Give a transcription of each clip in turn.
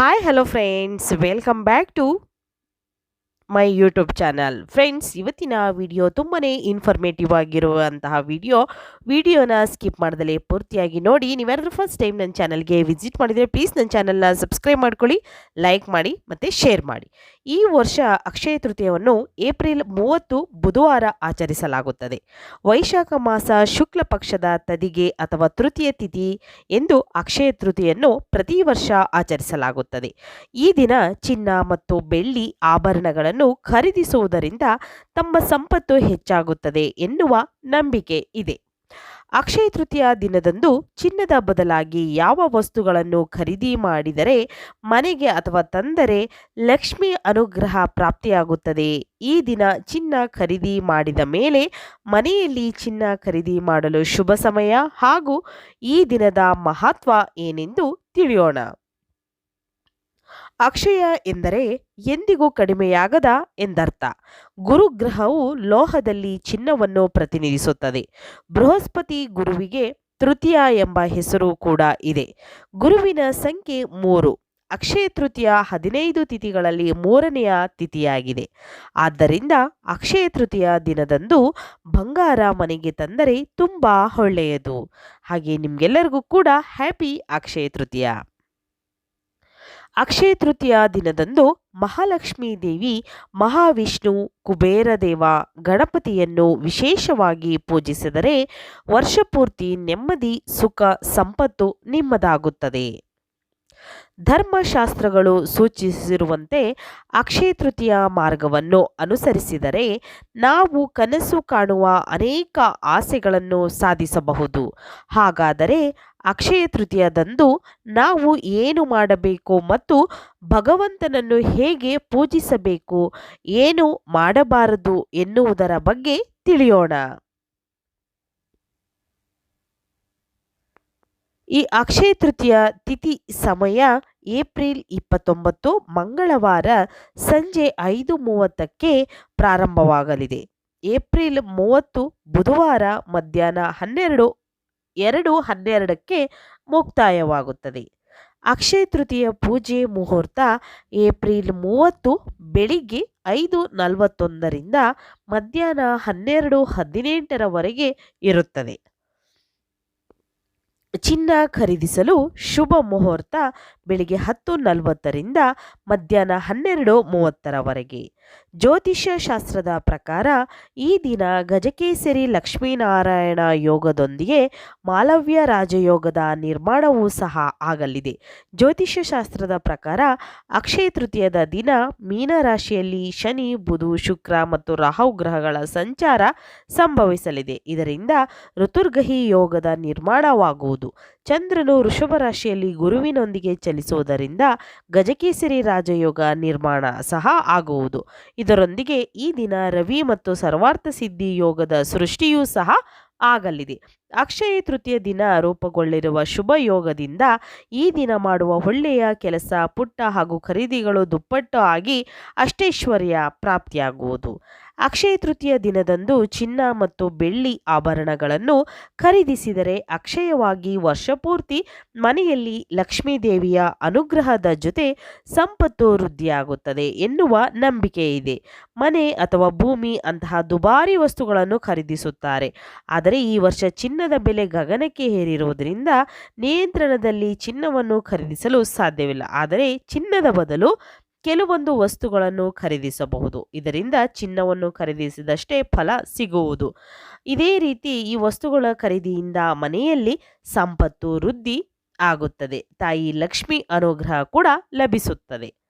hi hello friends welcome back to my YouTube channel. Friends ಇವತ್ತಿನ video ತುಂಬಾ informative ಆಗಿರುವಂತಹ video ವಿಡಿಯೋನ skip ಮಾಡ್ದಲೇ ಪೂರ್ತಿಯಾಗಿ ನೋಡಿ. ನೀವ್ಯಾರಾದ್ರೂ ಫಸ್ಟ್ ಟೈಮ್ ನನ್ನ ಚಾನಲ್ಗೆ ವಿಸಿಟ್ ಮಾಡಿದರೆ ಪ್ಲೀಸ್ ನನ್ನ ಚಾನಲ್ನ ಸಬ್ಸ್ಕ್ರೈಬ್ ಮಾಡ್ಕೊಳ್ಳಿ ಲೈಕ್ ಮಾಡಿ ಮತ್ತು ಶೇರ್ ಮಾಡಿ. ಈ ವರ್ಷ ಅಕ್ಷಯ ತೃತೀಯವನ್ನು ಏಪ್ರಿಲ್ ಮೂವತ್ತು ಬುಧವಾರ ಆಚರಿಸಲಾಗುತ್ತದೆ. ವೈಶಾಖ ಮಾಸ ಶುಕ್ಲ ಪಕ್ಷದ ತದಿಗೆ ಅಥವಾ ತೃತೀಯ ತಿಥಿ ಎಂದು ಅಕ್ಷಯ ತೃತೀಯನ್ನು ಪ್ರತಿ ವರ್ಷ ಆಚರಿಸಲಾಗುತ್ತದೆ. ಈ ದಿನ ಚಿನ್ನ ಮತ್ತು ಬೆಳ್ಳಿ ಆಭರಣಗಳನ್ನು ಖರೀದಿಸುವುದರಿಂದ ತಮ್ಮ ಸಂಪತ್ತು ಹೆಚ್ಚಾಗುತ್ತದೆ ಎನ್ನುವ ನಂಬಿಕೆ ಇದೆ. ಅಕ್ಷಯ ತೃತೀಯ ದಿನದಂದು ಚಿನ್ನದ ಬದಲಾಗಿ ಯಾವ ವಸ್ತುಗಳನ್ನು ಖರೀದಿ ಮಾಡಿದರೆ ಮನೆಗೆ ಅಥವಾ ತಂದರೆ ಲಕ್ಷ್ಮಿ ಅನುಗ್ರಹ ಪ್ರಾಪ್ತಿಯಾಗುತ್ತದೆ. ಈ ದಿನ ಚಿನ್ನ ಖರೀದಿ ಮಾಡಿದ ಮೇಲೆ ಮನೆಯಲ್ಲಿ ಚಿನ್ನ ಖರೀದಿ ಮಾಡಲು ಶುಭ ಸಮಯ ಹಾಗೂ ಈ ದಿನದ ಮಹತ್ವ ಏನೆಂದು ತಿಳಿಯೋಣ. ಅಕ್ಷಯ ಎಂದರೆ ಎಂದಿಗೂ ಕಡಿಮೆಯಾಗದ ಎಂದರ್ಥ. ಗುರುಗ್ರಹವು ಲೋಹದಲ್ಲಿ ಚಿನ್ನವನ್ನು ಪ್ರತಿನಿಧಿಸುತ್ತದೆ. ಬೃಹಸ್ಪತಿ ಗುರುವಿಗೆ ತೃತೀಯ ಎಂಬ ಹೆಸರು ಕೂಡ ಇದೆ. ಗುರುವಿನ ಸಂಖ್ಯೆ ಮೂರು. ಅಕ್ಷಯ ತೃತೀಯ ಹದಿನೈದು ತಿಥಿಗಳಲ್ಲಿ ಮೂರನೆಯ ತಿಥಿಯಾಗಿದೆ. ಆದ್ದರಿಂದ ಅಕ್ಷಯ ತೃತೀಯ ದಿನದಂದು ಬಂಗಾರ ಮನೆಗೆ ತಂದರೆ ತುಂಬ ಒಳ್ಳೆಯದು. ಹಾಗೆ ನಿಮಗೆಲ್ಲರಿಗೂ ಕೂಡ ಹ್ಯಾಪಿ ಅಕ್ಷಯ ತೃತೀಯ. ಅಕ್ಷಯ ತೃತೀಯ ದಿನದಂದು ಮಹಾಲಕ್ಷ್ಮೀ ದೇವಿ ಮಹಾವಿಷ್ಣು ಕುಬೇರ ದೇವ ಗಣಪತಿಯನ್ನು ವಿಶೇಷವಾಗಿ ಪೂಜಿಸಿದರೆ ವರ್ಷಪೂರ್ತಿ ನೆಮ್ಮದಿ, ಸುಖ, ಸಂಪತ್ತು ನಿಮ್ಮದಾಗುತ್ತದೆ. ಧರ್ಮಶಾಸ್ತ್ರಗಳು ಸೂಚಿಸಿರುವಂತೆ ಅಕ್ಷಯ ತೃತೀಯ ಮಾರ್ಗವನ್ನು ಅನುಸರಿಸಿದರೆ ನಾವು ಕನಸು ಕಾಣುವ ಅನೇಕ ಆಸೆಗಳನ್ನು ಸಾಧಿಸಬಹುದು. ಹಾಗಾದರೆ ಅಕ್ಷಯ ತೃತೀಯದಂದು ನಾವು ಏನು ಮಾಡಬೇಕು ಮತ್ತು ಭಗವಂತನನ್ನು ಹೇಗೆ ಪೂಜಿಸಬೇಕು, ಏನು ಮಾಡಬಾರದು ಎನ್ನುವುದರ ಬಗ್ಗೆ ತಿಳಿಯೋಣ. ಈ ಅಕ್ಷಯ ತೃತೀಯ ತಿಥಿ ಸಮಯ ಏಪ್ರಿಲ್ ಇಪ್ಪತ್ತೊಂಬತ್ತು ಮಂಗಳವಾರ ಸಂಜೆ ಐದು ಮೂವತ್ತಕ್ಕೆ ಪ್ರಾರಂಭವಾಗಲಿದೆ. ಏಪ್ರಿಲ್ ಮೂವತ್ತು ಬುಧವಾರ ಮಧ್ಯಾಹ್ನ ಹನ್ನೆರಡು ಎರಡು ಹನ್ನೆರಡಕ್ಕೆ ಮುಕ್ತಾಯವಾಗುತ್ತದೆ. ಅಕ್ಷಯ ತೃತೀಯ ಪೂಜೆ ಮುಹೂರ್ತ ಏಪ್ರಿಲ್ ಮೂವತ್ತು, ಬೆಳಿಗ್ಗೆ ಐದು ನಲವತ್ತೊಂದರಿಂದ ಮಧ್ಯಾಹ್ನ ಹನ್ನೆರಡು ಹದಿನೆಂಟರವರೆಗೆ ಇರುತ್ತದೆ. ಚಿನ್ನ ಖರೀದಿಸಲು ಶುಭ ಮುಹೂರ್ತ ಬೆಳಿಗ್ಗೆ ಹತ್ತು ನಲವತ್ತರಿಂದ ಮಧ್ಯಾಹ್ನ ಹನ್ನೆರಡು ಮೂವತ್ತರವರೆಗೆ. ಜ್ಯೋತಿಷ್ಯ ಶಾಸ್ತ್ರದ ಪ್ರಕಾರ ಈ ದಿನ ಗಜಕೇಸರಿ ಲಕ್ಷ್ಮೀನಾರಾಯಣ ಯೋಗದೊಂದಿಗೆ ಮಾಲವ್ಯ ರಾಜಯೋಗದ ನಿರ್ಮಾಣವೂ ಸಹ ಆಗಲಿದೆ. ಜ್ಯೋತಿಷ್ಯ ಶಾಸ್ತ್ರದ ಪ್ರಕಾರ ಅಕ್ಷಯ ತೃತೀಯದ ದಿನ ಮೀನರಾಶಿಯಲ್ಲಿ ಶನಿ, ಬುಧು, ಶುಕ್ರ ಮತ್ತು ರಾಹು ಗ್ರಹಗಳ ಸಂಚಾರ ಸಂಭವಿಸಲಿದೆ. ಇದರಿಂದ ಋತುರ್ಗಹಿ ಯೋಗದ ನಿರ್ಮಾಣವಾಗುವುದು. ಚಂದ್ರನು ವೃಷಭ ರಾಶಿಯಲ್ಲಿ ಗುರುವಿನೊಂದಿಗೆ ಚಲಿಸುವುದರಿಂದ ಗಜಕೇಸರಿ ರಾಜಯೋಗ ನಿರ್ಮಾಣ ಸಹ ಆಗುವುದು. ಇದರೊಂದಿಗೆ ಈ ದಿನ ರವಿ ಮತ್ತು ಸರ್ವಾರ್ಥ ಸಿದ್ಧಿ ಯೋಗದ ಸೃಷ್ಟಿಯೂ ಸಹ ಆಗಲಿದೆ. ಅಕ್ಷಯ ತೃತೀಯ ದಿನ ರೂಪುಗೊಳ್ಳಿರುವ ಶುಭ ಯೋಗದಿಂದ ಈ ದಿನ ಮಾಡುವ ಒಳ್ಳೆಯ ಕೆಲಸ, ಪುಟ್ಟ ಹಾಗೂ ಖರೀದಿಗಳು ದುಪ್ಪಟ್ಟು ಆಗಿ ಅಷ್ಟೈಶ್ವರ್ಯ ಪ್ರಾಪ್ತಿಯಾಗುವುದು. ಅಕ್ಷಯ ತೃತೀಯ ದಿನದಂದು ಚಿನ್ನ ಮತ್ತು ಬೆಳ್ಳಿ ಆಭರಣಗಳನ್ನು ಖರೀದಿಸಿದರೆ ಅಕ್ಷಯವಾಗಿ ವರ್ಷಪೂರ್ತಿ ಮನೆಯಲ್ಲಿ ಲಕ್ಷ್ಮೀದೇವಿಯ ಅನುಗ್ರಹದ ಜೊತೆ ಸಂಪತ್ತು ವೃದ್ಧಿಯಾಗುತ್ತದೆ ಎನ್ನುವ ನಂಬಿಕೆ ಇದೆ. ಮನೆ ಅಥವಾ ಭೂಮಿ ಅಂತಹ ದುಬಾರಿ ವಸ್ತುಗಳನ್ನು ಖರೀದಿಸುತ್ತಾರೆ. ಆದರೆ ಈ ವರ್ಷ ಚಿನ್ನದ ಬೆಲೆ ಗಗನಕ್ಕೆ ಏರಿರುವುದರಿಂದ ನಿಯಂತ್ರಣದಲ್ಲಿ ಚಿನ್ನವನ್ನು ಖರೀದಿಸಲು ಸಾಧ್ಯವಿಲ್ಲ. ಆದರೆ ಚಿನ್ನದ ಬದಲು ಕೆಲವೊಂದು ವಸ್ತುಗಳನ್ನು ಖರೀದಿಸಬಹುದು. ಇದರಿಂದ ಚಿನ್ನವನ್ನು ಖರೀದಿಸಿದಷ್ಟೇ ಫಲ ಸಿಗುವುದು. ಇದೇ ರೀತಿ ಈ ವಸ್ತುಗಳ ಖರೀದಿಯಿಂದ ಮನೆಯಲ್ಲಿ ಸಂಪತ್ತು ವೃದ್ಧಿ ಆಗುತ್ತದೆ. ತಾಯಿ ಲಕ್ಷ್ಮಿ ಅನುಗ್ರಹ ಕೂಡ ಲಭಿಸುತ್ತದೆ.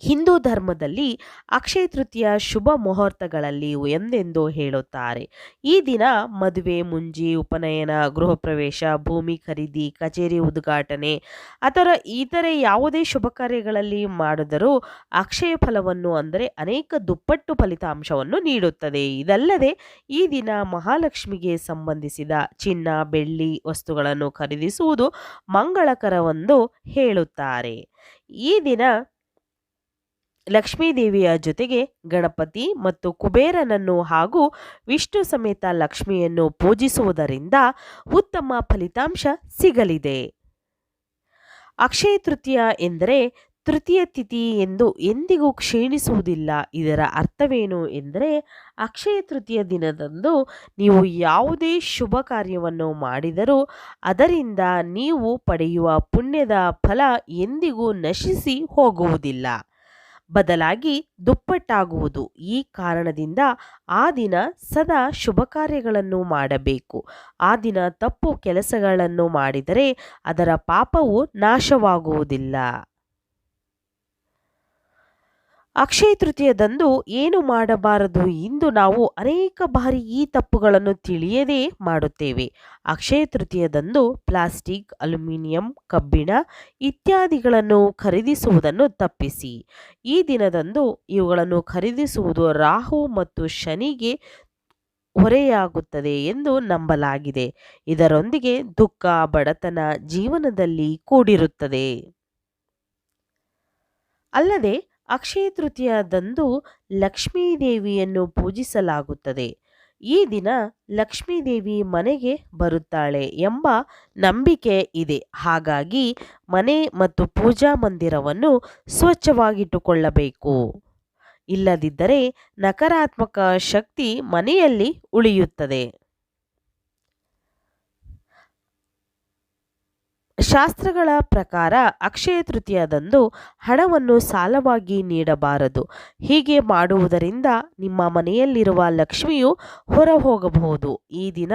ಹಿಂದೂ ಧರ್ಮದಲ್ಲಿ ಅಕ್ಷಯ ತೃತೀಯ ಶುಭ ಮುಹೂರ್ತಗಳಲ್ಲಿ ಎಂದೆಂದು ಹೇಳುತ್ತಾರೆ. ಈ ದಿನ ಮದುವೆ, ಮುಂಜಿ, ಉಪನಯನ ಗೃಹ ಪ್ರವೇಶ ಭೂಮಿ ಖರೀದಿ, ಕಚೇರಿ ಉದ್ಘಾಟನೆ ಅಥವಾ ಇತರೆ ಯಾವುದೇ ಶುಭ ಕಾರ್ಯಗಳಲ್ಲಿ ಮಾಡಿದರೂ ಅಕ್ಷಯ ಫಲವನ್ನು ಅಂದರೆ ಅನೇಕ ದುಪ್ಪಟ್ಟು ಫಲಿತಾಂಶವನ್ನು ನೀಡುತ್ತದೆ. ಇದಲ್ಲದೆ ಈ ದಿನ ಮಹಾಲಕ್ಷ್ಮಿಗೆ ಸಂಬಂಧಿಸಿದ ಚಿನ್ನ, ಬೆಳ್ಳಿ ವಸ್ತುಗಳನ್ನು ಖರೀದಿಸುವುದು ಮಂಗಳಕರವೆಂದು ಹೇಳುತ್ತಾರೆ. ಈ ದಿನ ಲಕ್ಷ್ಮೀದೇವಿಯ ಜೊತೆಗೆ ಗಣಪತಿ ಮತ್ತು ಕುಬೇರನನ್ನು ಹಾಗೂ ವಿಷ್ಣು ಸಮೇತ ಲಕ್ಷ್ಮಿಯನ್ನು ಪೂಜಿಸುವುದರಿಂದ ಉತ್ತಮ ಫಲಿತಾಂಶ ಸಿಗಲಿದೆ. ಅಕ್ಷಯ ತೃತೀಯ ಎಂದರೆ ತೃತೀಯ ತಿಥಿ ಎಂದು ಎಂದಿಗೂ ಕ್ಷೀಣಿಸುವುದಿಲ್ಲ. ಇದರ ಅರ್ಥವೇನು ಎಂದರೆ ಅಕ್ಷಯ ತೃತೀಯ ದಿನದಂದು ನೀವು ಯಾವುದೇ ಶುಭ ಕಾರ್ಯವನ್ನು ಮಾಡಿದರೂ ಅದರಿಂದ ನೀವು ಪಡೆಯುವ ಪುಣ್ಯದ ಫಲ ಎಂದಿಗೂ ನಶಿಸಿ ಹೋಗುವುದಿಲ್ಲ. ಬದಲಾಗಿ ದುಪ್ಪಟ್ಟಾಗುವುದು. ಈ ಕಾರಣದಿಂದ ಆ ದಿನ ಸದಾ ಶುಭ ಕಾರ್ಯಗಳನ್ನು ಮಾಡಬೇಕು. ಆ ದಿನ ತಪ್ಪು ಕೆಲಸಗಳನ್ನು ಮಾಡಿದರೆ ಅದರ ಪಾಪವು ನಾಶವಾಗುವುದಿಲ್ಲ. ಅಕ್ಷಯ ತೃತೀಯದಂದು ಏನು ಮಾಡಬಾರದು ಇಂದು ನಾವು ಅನೇಕ ಬಾರಿ ಈ ತಪ್ಪುಗಳನ್ನು ತಿಳಿಯದೇ ಮಾಡುತ್ತೇವೆ. ಅಕ್ಷಯ ತೃತೀಯದಂದು ಪ್ಲಾಸ್ಟಿಕ್, ಅಲ್ಯೂಮಿನಿಯಂ, ಕಬ್ಬಿಣ ಇತ್ಯಾದಿಗಳನ್ನು ಖರೀದಿಸುವುದನ್ನು ತಪ್ಪಿಸಿ. ಈ ದಿನದಂದು ಇವುಗಳನ್ನು ಖರೀದಿಸುವುದು ರಾಹು ಮತ್ತು ಶನಿಗೆ ಹೊರೆಯಾಗುತ್ತದೆ ಎಂದು ನಂಬಲಾಗಿದೆ. ಇದರೊಂದಿಗೆ ದುಃಖ, ಬಡತನ ಜೀವನದಲ್ಲಿ ಕೂಡಿರುತ್ತದೆ. ಅಲ್ಲದೆ ಅಕ್ಷಯ ತೃತೀಯದಂದು ಲಕ್ಷ್ಮೀ ದೇವಿಯನ್ನು ಪೂಜಿಸಲಾಗುತ್ತದೆ. ಈ ದಿನ ಲಕ್ಷ್ಮೀ ದೇವಿ ಮನೆಗೆ ಬರುತ್ತಾಳೆ ಎಂಬ ನಂಬಿಕೆ ಇದೆ. ಹಾಗಾಗಿ ಮನೆ ಮತ್ತು ಪೂಜಾ ಮಂದಿರವನ್ನು ಸ್ವಚ್ಛವಾಗಿಟ್ಟುಕೊಳ್ಳಬೇಕು. ಇಲ್ಲದಿದ್ದರೆ ನಕಾರಾತ್ಮಕ ಶಕ್ತಿ ಮನೆಯಲ್ಲಿ ಉಳಿಯುತ್ತದೆ. ಶಾಸ್ತ್ರಗಳ ಪ್ರಕಾರ ಅಕ್ಷಯ ತೃತೀಯದಂದು ಹಣವನ್ನು ಸಾಲವಾಗಿ ನೀಡಬಾರದು. ಹೀಗೆ ಮಾಡುವುದರಿಂದ ನಿಮ್ಮ ಮನೆಯಲ್ಲಿರುವ ಲಕ್ಷ್ಮಿಯು ಹೊರ ಹೋಗಬಹುದು ಈ ದಿನ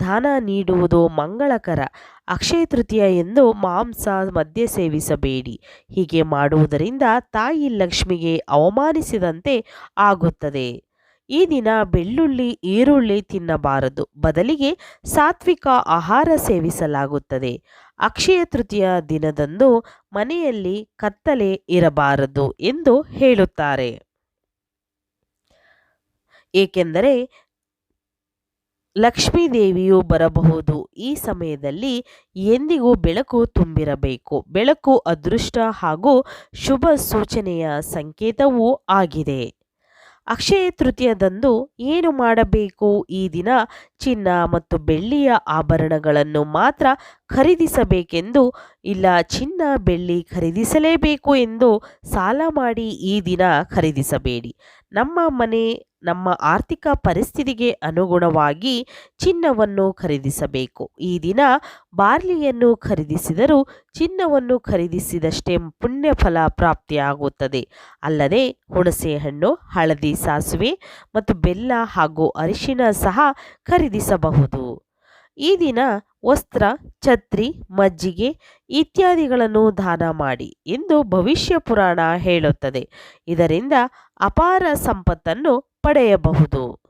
ದಾನ ನೀಡುವುದು ಮಂಗಳಕರ. ಅಕ್ಷಯ ತೃತೀಯ ಎಂದು ಮಾಂಸ ಮದ್ಯ ಸೇವಿಸಬೇಡಿ. ಹೀಗೆ ಮಾಡುವುದರಿಂದ ತಾಯಿ ಲಕ್ಷ್ಮಿಗೆ ಅವಮಾನಿಸಿದಂತೆ ಆಗುತ್ತದೆ. ಈ ದಿನ ಬೆಳ್ಳುಳ್ಳಿ, ಈರುಳ್ಳಿ ತಿನ್ನಬಾರದು. ಬದಲಿಗೆ ಸಾತ್ವಿಕ ಆಹಾರ ಸೇವಿಸಲಾಗುತ್ತದೆ. ಅಕ್ಷಯ ತೃತೀಯ ದಿನದಂದು ಮನೆಯಲ್ಲಿ ಕತ್ತಲೆ ಇರಬಾರದು ಎಂದು ಹೇಳುತ್ತಾರೆ. ಏಕೆಂದರೆ ಲಕ್ಷ್ಮೀ ದೇವಿಯು ಬರಬಹುದು. ಈ ಸಮಯದಲ್ಲಿ ಎಂದಿಗೂ ಬೆಳಕು ತುಂಬಿರಬೇಕು. ಬೆಳಕು ಅದೃಷ್ಟ ಹಾಗೂ ಶುಭ ಸೂಚನೆಯ ಸಂಕೇತವೂ ಆಗಿದೆ. ಅಕ್ಷಯ ತೃತೀಯದಂದು ಏನು ಮಾಡಬೇಕು? ಈ ದಿನ ಚಿನ್ನ ಮತ್ತು ಬೆಳ್ಳಿಯ ಆಭರಣಗಳನ್ನು ಮಾತ್ರ ಖರೀದಿಸಬೇಕೆಂದು, ಇಲ್ಲ ಚಿನ್ನ, ಬೆಳ್ಳಿ ಖರೀದಿಸಲೇಬೇಕು ಎಂದು ಸಾಲ ಮಾಡಿ ಈ ದಿನ ಖರೀದಿಸಬೇಡಿ. ನಮ್ಮ ಮನೆ ನಮ್ಮ ಆರ್ಥಿಕ ಪರಿಸ್ಥಿತಿಗೆ ಅನುಗುಣವಾಗಿ ಚಿನ್ನವನ್ನು ಖರೀದಿಸಬೇಕು. ಈ ದಿನ ಬಾರ್ಲಿಯನ್ನು ಖರೀದಿಸಿದರೂ ಚಿನ್ನವನ್ನು ಖರೀದಿಸಿದಷ್ಟೇ ಪುಣ್ಯಫಲ ಪ್ರಾಪ್ತಿಯಾಗುತ್ತದೆ. ಅಲ್ಲದೆ ಹುಣಸೆಹಣ್ಣು, ಹಳದಿ ಸಾಸುವೆ ಮತ್ತು ಬೆಲ್ಲ ಹಾಗೂ ಅರಿಶಿನ ಸಹ ಖರೀದಿಸಬಹುದು. ಈ ದಿನ ವಸ್ತ್ರ, ಛತ್ರಿ, ಮಜ್ಜಿಗೆ ಇತ್ಯಾದಿಗಳನ್ನು ದಾನ ಮಾಡಿ ಎಂದು ಭವಿಷ್ಯ ಪುರಾಣ ಹೇಳುತ್ತದೆ. ಇದರಿಂದ ಅಪಾರ ಸಂಪತ್ತನ್ನು ಪಡೆಯಬಹುದು.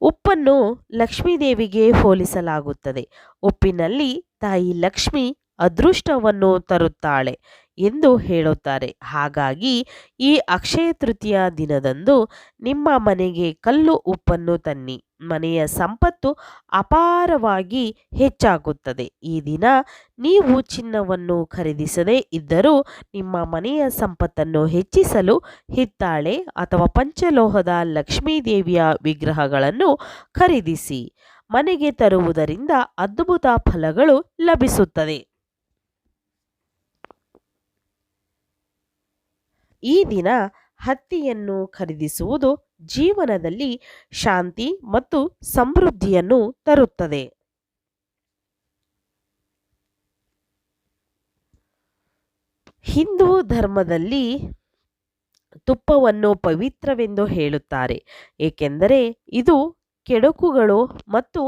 ಉಪ್ಪನ್ನು ಲಕ್ಷ್ಮೀದೇವಿಗೆ ಹೋಲಿಸಲಾಗುತ್ತದೆ. ಉಪ್ಪಿನಲ್ಲಿ ತಾಯಿ ಲಕ್ಷ್ಮಿ ಅದೃಷ್ಟವನ್ನು ತರುತ್ತಾಳೆ. ಎಂದು ಹೇಳುತ್ತಾರೆ. ಹಾಗಾಗಿ ಈ ಅಕ್ಷಯ ತೃತೀಯ ದಿನದಂದು ನಿಮ್ಮ ಮನೆಗೆ ಕಲ್ಲು ಉಪ್ಪನ್ನು ತನ್ನಿ. ಮನೆಯ ಸಂಪತ್ತು ಅಪಾರವಾಗಿ ಹೆಚ್ಚಾಗುತ್ತದೆ. ಈ ದಿನ ನೀವು ಚಿನ್ನವನ್ನು ಖರೀದಿಸದೇ ಇದ್ದರೂ ನಿಮ್ಮ ಮನೆಯ ಸಂಪತ್ತನ್ನು ಹೆಚ್ಚಿಸಲು ಹಿತ್ತಾಳೆ ಅಥವಾ ಪಂಚಲೋಹದ ಲಕ್ಷ್ಮೀ ದೇವಿಯ ವಿಗ್ರಹಗಳನ್ನು ಖರೀದಿಸಿ. ಮನೆಗೆ ತರುವುದರಿಂದ ಅದ್ಭುತ ಫಲಗಳು ಲಭಿಸುತ್ತದೆ. ಈ ದಿನ ಹತ್ತಿಯನ್ನು ಖರೀದಿಸುವುದು ಜೀವನದಲ್ಲಿ ಶಾಂತಿ ಮತ್ತು ಸಮೃದ್ಧಿಯನ್ನು ತರುತ್ತದೆ. ಹಿಂದೂ ಧರ್ಮದಲ್ಲಿ ತುಪ್ಪವನ್ನು ಪವಿತ್ರವೆಂದು ಹೇಳುತ್ತಾರೆ, ಏಕೆಂದರೆ ಇದು ಕೆಡುಕುಗಳು ಮತ್ತು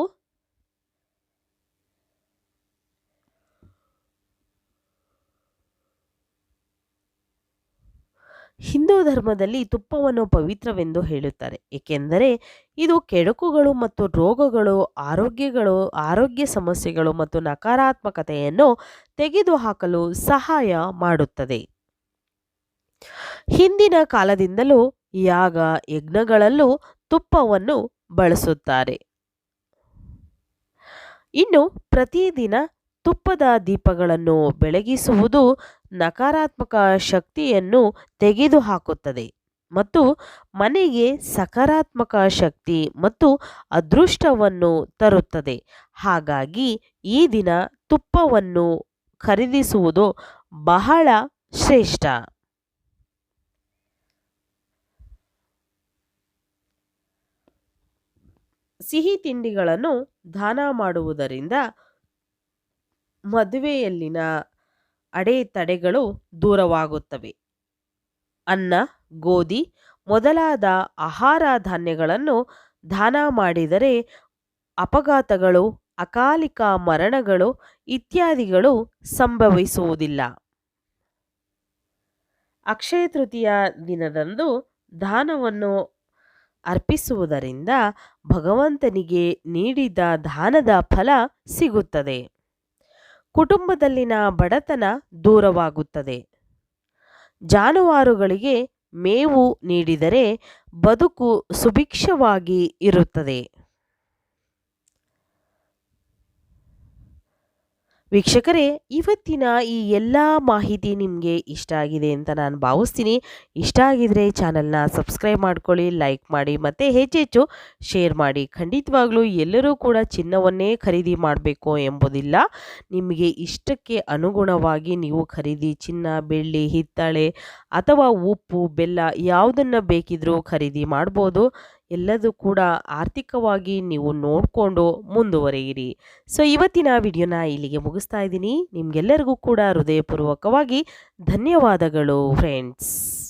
ಹಿಂದೂ ಧರ್ಮದಲ್ಲಿ ತುಪ್ಪವನ್ನು ಪವಿತ್ರವೆಂದು ಹೇಳುತ್ತಾರೆ. ಏಕೆಂದರೆ ಇದು ಕೆಡುಕುಗಳು ಮತ್ತು ರೋಗಗಳು, ಆರೋಗ್ಯಗಳು, ಆರೋಗ್ಯ ಸಮಸ್ಯೆಗಳು ಮತ್ತು ನಕಾರಾತ್ಮಕತೆಯನ್ನು ತೆಗೆದುಹಾಕಲು ಸಹಾಯ ಮಾಡುತ್ತದೆ. ಹಿಂದಿನ ಕಾಲದಿಂದಲೂ ಯಾಗ ಯಜ್ಞಗಳಲ್ಲೂ ತುಪ್ಪವನ್ನು ಬಳಸುತ್ತಾರೆ. ಇನ್ನು ಪ್ರತಿದಿನ ತುಪ್ಪದ ದೀಪಗಳನ್ನು ಬೆಳಗಿಸುವುದು ನಕಾರಾತ್ಮಕ ಶಕ್ತಿಯನ್ನು ತೆಗೆದುಹಾಕುತ್ತದೆ ಮತ್ತು ಮನೆಗೆ ಸಕಾರಾತ್ಮಕ ಶಕ್ತಿ ಮತ್ತು ಅದೃಷ್ಟವನ್ನು ತರುತ್ತದೆ. ಹಾಗಾಗಿ ಈ ದಿನ ತುಪ್ಪವನ್ನು ಖರೀದಿಸುವುದು ಬಹಳ ಶ್ರೇಷ್ಠ. ಸಿಹಿ ತಿಂಡಿಗಳನ್ನು ದಾನ ಮಾಡುವುದರಿಂದ ಮದುವೆಯಲ್ಲಿನ ಅಡೆತಡೆಗಳು ದೂರವಾಗುತ್ತವೆ. ಅನ್ನ, ಗೋಧಿ ಮೊದಲಾದ ಆಹಾರ ಧಾನ್ಯಗಳನ್ನು ದಾನ ಮಾಡಿದರೆ ಅಪಘಾತಗಳು, ಅಕಾಲಿಕ ಮರಣಗಳು ಇತ್ಯಾದಿಗಳು ಸಂಭವಿಸುವುದಿಲ್ಲ. ಅಕ್ಷಯ ತೃತೀಯ ದಿನದಂದು ದಾನವನ್ನು ಅರ್ಪಿಸುವುದರಿಂದ ಭಗವಂತನಿಗೆ ನೀಡಿದ ದಾನದ ಫಲ ಸಿಗುತ್ತದೆ. ಕುಟುಂಬದಲ್ಲಿನ ಬಡತನ ದೂರವಾಗುತ್ತದೆ. ಜಾನುವಾರುಗಳಿಗೆ ಮೇವು ನೀಡಿದರೆ ಬದುಕು ಸುಭಿಕ್ಷವಾಗಿ ಇರುತ್ತದೆ. ವೀಕ್ಷಕರೇ, ಇವತ್ತಿನ ಈ ಎಲ್ಲ ಮಾಹಿತಿ ನಿಮಗೆ ಇಷ್ಟ ಆಗಿದೆ ಅಂತ ನಾನು ಭಾವಿಸ್ತೀನಿ. ಇಷ್ಟ ಆಗಿದರೆ ಚಾನಲ್ನ ಸಬ್ಸ್ಕ್ರೈಬ್ ಮಾಡ್ಕೊಳ್ಳಿ, ಲೈಕ್ ಮಾಡಿ ಮತ್ತು ಹೆಚ್ಚೆಚ್ಚು ಶೇರ್ ಮಾಡಿ. ಖಂಡಿತವಾಗ್ಲೂ ಎಲ್ಲರೂ ಕೂಡ ಚಿನ್ನವನ್ನೇ ಖರೀದಿ ಮಾಡಬೇಕು ಎಂಬುದಿಲ್ಲ. ನಿಮಗೆ ಇಷ್ಟಕ್ಕೆ ಅನುಗುಣವಾಗಿ ನೀವು ಖರೀದಿ ಚಿನ್ನ, ಬೆಳ್ಳಿ, ಹಿತ್ತಾಳೆ ಅಥವಾ ಉಪ್ಪು, ಬೆಲ್ಲ ಯಾವುದನ್ನು ಬೇಕಿದ್ರೂ ಖರೀದಿ ಮಾಡ್ಬೋದು. ಎಲ್ಲದೂ ಕೂಡ ಆರ್ಥಿಕವಾಗಿ ನೀವು ನೋಡಿಕೊಂಡು ಮುಂದುವರೆಯಿರಿ. ಸೊ ಇವತ್ತಿನ ವಿಡಿಯೋನ ಇಲ್ಲಿಗೆ ಮುಗಿಸ್ತಾ ಇದ್ದೀನಿ. ನಿಮಗೆಲ್ಲರಿಗೂ ಕೂಡ ಹೃದಯಪೂರ್ವಕವಾಗಿ ಧನ್ಯವಾದಗಳು ಫ್ರೆಂಡ್ಸ್